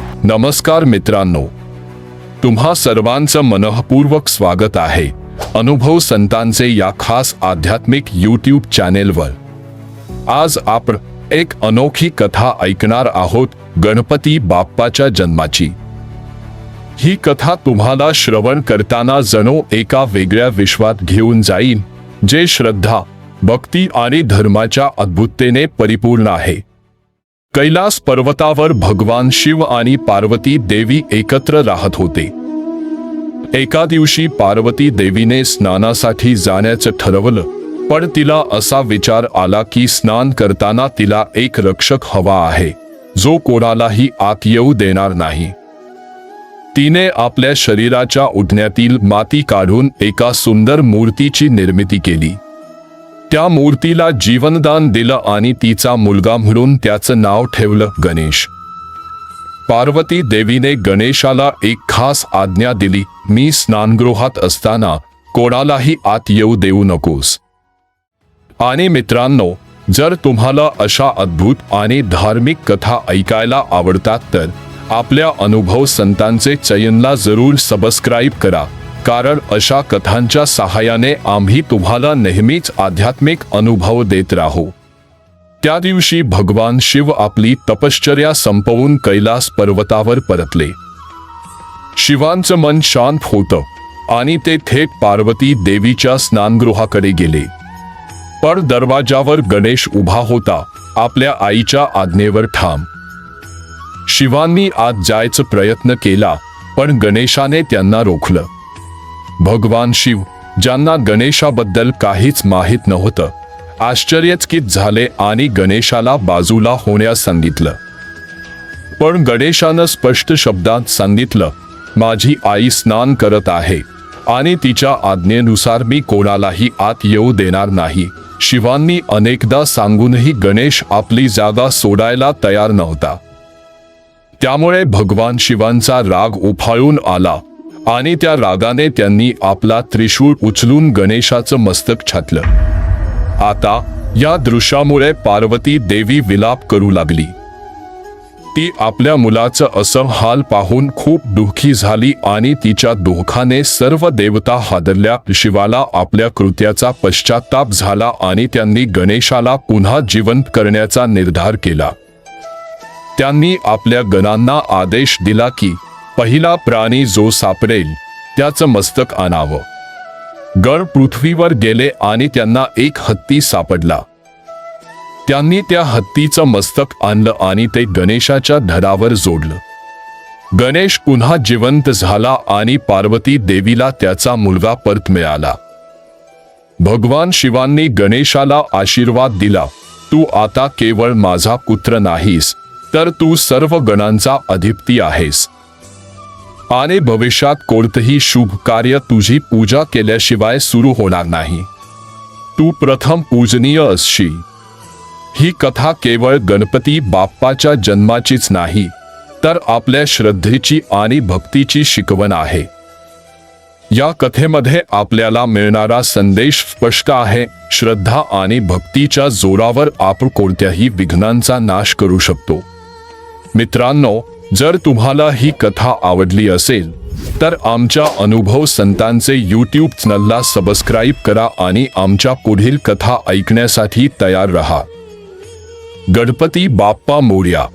नमस्कार मित्रांनो तुम्हा सर्वांचं मनःपूर्वक स्वागत आहे अनुभव संतांचे या खास आध्यात्मिक यूट्यूब चॅनेलवर. आज आपण एक अनोखी कथा ऐकणार आहोत गणपती बाप्पाच्या जन्माची. ही कथा तुम्हाला श्रवण करताना जणू एका वेगळ्या विश्वात घेऊन जाईल जे श्रद्धा भक्ती आणि धर्माच्या अद्भुततेने परिपूर्ण आहे. कैलास पर्वतावर भगवान शिव आणि पार्वती देवी एकत्र राहत होते. एका दिवशी पार्वती देवीने स्नानासाठी जाण्याचं ठरवलं पण तिला असा विचार आला की स्नान करताना तिला एक रक्षक हवा आहे जो कोणालाही आत येऊ देणार नाही. तिने आपल्या शरीराच्या उठण्यातील माती काढून एका सुंदर मूर्तीची निर्मिती केली. त्या मूर्तीला जीवनदान दिलं आणि तिचा मुलगा म्हणून त्याचं नाव ठेवलं गणेश. पार्वती देवीने गणेशाला एक खास आज्ञा दिली मी स्नानगृहात असताना कोणालाही आत येऊ देऊ नकोस. आणि मित्रांनो जर तुम्हाला अशा अद्भुत आणि धार्मिक कथा ऐकायला आवडतात तर आपल्या अनुभव संतांचे चयनला जरूर सबस्क्राईब करा. कारण अशा कथांच्या सहाय्याने आम्ही तुम्हाला नेहमीच आध्यात्मिक अनुभव देत राहू. त्या दिवशी भगवान शिव आपली तपश्चर्या संपवून कैलास पर्वतावर परतले. शिवांचं मन शांत होतं आणि ते थेट पार्वती देवीच्या स्नानगृहाकडे गेले. पण दरवाजावर गणेश उभा होता आपल्या आईच्या आज्ञेवर ठाम. शिवांनी आत जायचा प्रयत्न केला पण गणेशाने त्यांना रोखलं. भगवान शिव ज्यांना गणेशाबद्दल काहीच माहीत नव्हतं आश्चर्यचकित झाले आणि गणेशाला बाजूला होण्यास सांगितलं. पण गणेशानं स्पष्ट शब्दात सांगितलं माझी आई स्नान करत आहे आणि तिच्या आज्ञेनुसार मी कोणालाही आत येऊ देणार नाही. शिवांनी अनेकदा सांगूनही गणेश आपली जागा सोडायला तयार नव्हता. त्यामुळे भगवान शिवांचा राग उफाळून आला. आणि त्या रागाने त्यांनी आपला त्रिशूळ उचलून गणेशाचं मस्तक छातलं. आता या दृश्यामुळे पार्वती देवी विलाप करू लागली. ती आपल्या मुलाचं असं हाल पाहून खूप दुःखी झाली आणि तिच्या दुःखाने सर्व देवता हादरल्या. शिवाला आपल्या कृत्याचा पश्चाताप झाला आणि त्यांनी गणेशाला पुन्हा जिवंत करण्याचा निर्धार केला. त्यांनी आपल्या गणांना आदेश दिला की पहिला प्राणी जो सापडेल त्याचं मस्तक आणावं. गण पृथ्वीवर गेले आणि त्यांना एक हत्ती सापडला. त्यांनी त्या हत्तीचं मस्तक आणलं आणि ते गणेशाच्या धडावर जोडलं. गणेश पुन्हा जिवंत झाला आणि पार्वती देवीला त्याचा मुलगा परत मिळाला. भगवान शिवांनी गणेशाला आशीर्वाद दिला तू आता केवळ माझा पुत्र नाहीस तर तू सर्व गणांचा अधिपती आहेस. आणि भविष्यात कोणतंही शुभ कार्य तुझी पूजा केल्याशिवाय सुरू होणार नाही. तू प्रथम पूजनीय असशी. ही कथा केवळ गणपती बाप्पाच्या जन्माचीच नाही तर आपल्या श्रद्धेची आणि भक्तीची शिकवण आहे. या कथेमध्ये आपल्याला मिळणारा संदेश स्पष्ट आहे श्रद्धा आणि भक्तीच्या जोरावर आपण कोणत्याही विघ्नांचा नाश करू शकतो. मित्रांनो जर तुम्हाला ही कथा आवडली असेल तर आमच्या अनुभव संतांचे यूट्यूब चॅनलला सबस्क्राईब करा आणि आमच्या पुढील कथा ऐकण्यासाठी तयार रहा. गणपती बाप्पा मोर्या